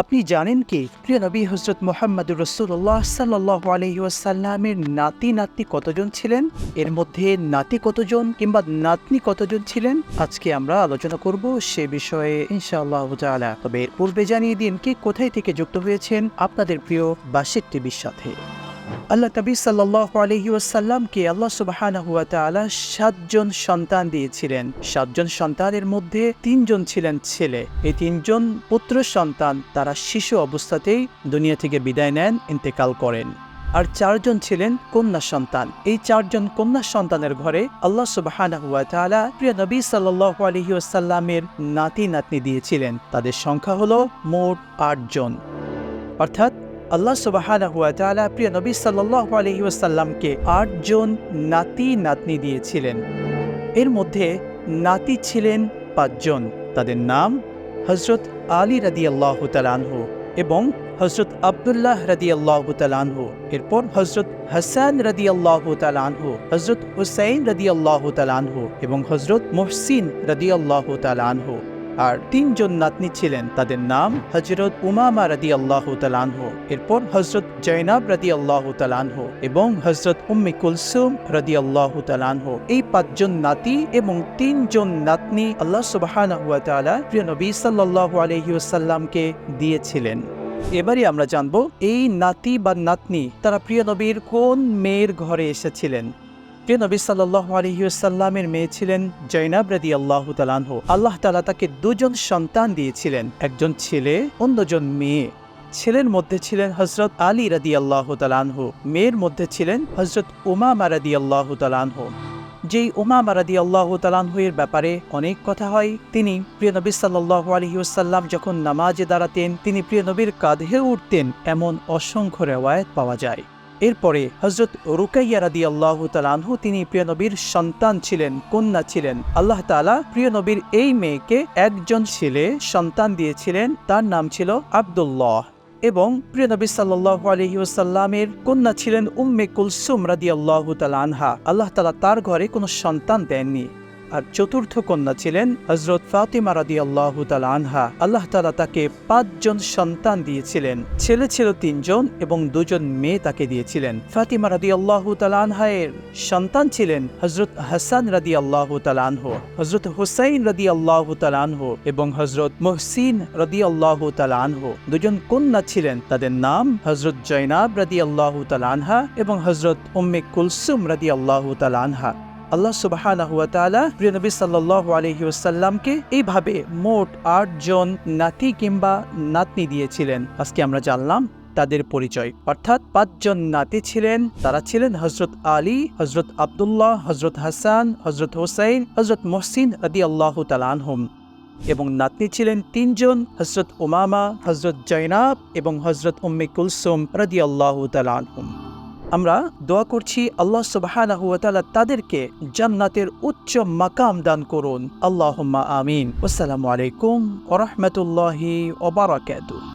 আপনি জানেন কি? প্রিয় নবী হজরত মোহাম্মদুর রসুল্লাহ সাল্লাহ আলহিউসাল্লামের নাতি নাতনি কতজন ছিলেন? এর মধ্যে নাতি কতজন কিংবা নাতনি কতজন ছিলেন? আজকে আমরা আলোচনা করব সে বিষয়ে ইনশাআল্লাহ তবে এর পূর্বে জানিয়ে দিন কে কোথায় থেকে যুক্ত হয়েছেন আপনাদের প্রিয় বাসিক টিভির সাথে। আল্লাহ নবী সাল্লাহ আলহি ওয়াসাল্লামকে আল্লাহ সুবাহানা হুয়া তাআলা সাতজন সন্তান দিয়েছিলেন। সাতজন সন্তানের মধ্যে তিনজন ছিলেন ছেলে। এই তিনজন পুত্র সন্তান তারা শিশু অবস্থাতেই দুনিয়া থেকে বিদায় নেন, ইন্তেকাল করেন। আর চারজন ছিলেন কন্যা সন্তান। এই চারজন কন্যা সন্তানের ঘরে আল্লাহ সুবাহানা হুয়া তাআলা প্রিয় নবী সাল্লাহ আলহি ওয়াসাল্লামের নাতি নাতনি দিয়েছিলেন। তাদের সংখ্যা হলো মোট আটজন। অর্থাৎ আল্লাহ সুবাহানা হুয়া প্রিয় নবী সাল্লাল্লাহু আলাইহি ওয়াসাল্লামকে আটজন নাতি নাতনি দিয়েছিলেন। এর মধ্যে নাতি ছিলেন পাঁচজন, তাদের নাম হজরত আলী রাদি আল্লাহ তালানহু এবং হজরত আবদুল্লাহ রাদি আল্লাহ তালানহু এরপর হজরত হাসান রাদি আল্লাহ তালানহু হজরত হুসাইন রাদি আল্লাহ তালানহু এবং হজরত মোহসিন রাদি আল্লাহ তালানহু আর তিনজন নাতনি ছিলেন, তাদের নাম হজরত উমামা রাদি আল্লাহ তালানহ এরপর হজরত জৈনাব রাদি আল্লাহ তালানহ এবং হজরত উম্মি কুলসুম রাদি আল্লাহ তালানহ এই পাঁচজন নাতি এবং তিনজন নাতনি আল্লাহ সুবাহানা প্রিয় নবী সাল্লাল্লাহু আলাইহি ওয়াসাল্লামকে দিয়েছিলেন। এবারে আমরা জানব, এই নাতি বা নাতনি তারা প্রিয় নবীর কোন মেয়ের ঘরে এসেছিলেন? প্রিয় নবী সাল্লাহ আলহিউসাল্লামের মেয়ে ছিলেন জৈনাব রাদি আল্লাহ তালানহ আল্লাহ তালা তাকে দুজন সন্তান দিয়েছিলেন একজন ছেলে, অন্যজন মেয়ে। ছেলের মধ্যে ছিলেন হজরত আলী রাদি আল্লাহ তালানহু মেয়ের মধ্যে ছিলেন হজরত উমামা রাদি আল্লাহ তালানহু যেই উমামা রাদি আল্লাহ এর ব্যাপারে অনেক কথা হয়, তিনি প্রিয় নবী সাল্লাহ আলহিউসাল্লাম যখন নামাজে দাঁড়াতেন, তিনি প্রিয় নবীর কাঁধে উঠতেন, এমন অসংখ্য রেওয়ায়ত পাওয়া যায়। এরপরে হজরত রুকাইয়া রাদি আল্লাহ তালানহু তিনি প্রিয় নবীর সন্তান ছিলেন, কন্যা ছিলেন। আল্লাহ তালা প্রিয় নবীর এই মেয়েকে একজন ছেলে সন্তান দিয়েছিলেন, তার নাম ছিল আবদুল্লাহ। এবং প্রিয় নবী সাল্লাহ আলহিউসাল্লামের কন্যা ছিলেন উম্মে কুলসুম রাদি আল্লাহ আনহা। আল্লাহ তালা তার ঘরে কোনো সন্তান দেননি। আর চতুর্থ কন্যা ছিলেন হজরত ফাতিমা রাদি আল্লাহ আনহা। আল্লাহ তালা তাকে পাঁচজন সন্তান দিয়েছিলেন। ছেলে ছিল তিনজন এবং দুজন মেয়ে তাকে দিয়েছিলেন। ফাতিমা রাদি আল্লাহ আনহায়ের সন্তান ছিলেন হজরত হাসান রাদি আল্লাহ আনহ হজরত হুসাইন রাদি আল্লাহ আনহ এবং হজরত মোহসিন রাদি আল্লাহ আনহ। দুজন কন্যা ছিলেন, তাদের নাম হজরত জৈনাব রাদি আল্লাহ আনহা এবং হজরত উম্মে কুলসুম রাদি আল্লাহ আনহা। আল্লাহ তাআলা প্রিয় নবী সাল্লাল্লাহু আলাইহি ওয়াসাল্লামকে এইভাবে মোট আট জন নাতি কিংবা নাতনি দিয়েছিলেন। আজকে আমরা জানলাম তাদের পরিচয়। অর্থাৎ পাঁচজন নাতি ছিলেন, তারা ছিলেন হজরত আলী হজরত আবদুল্লাহ হজরত হাসান হজরত হোসাইন হজরত মোহসিন আদি আল্লাহ তালানহুম এবং নাতনি ছিলেন তিনজন হজরত উমামা হজরত জৈনাব এবং হজরত উম্মে কুলসুম রাদি আল্লাহ তালানহুম আমরা দোয়া করছি আল্লাহ সুবাহ তাদেরকে জান্নাতের উচ্চ মাকাম দান করুন। আল্লাহ আমিন। আসসালামু আলাইকুম ওয়া রাহমাতুল্লাহি ওয়া বারাকাতুহু।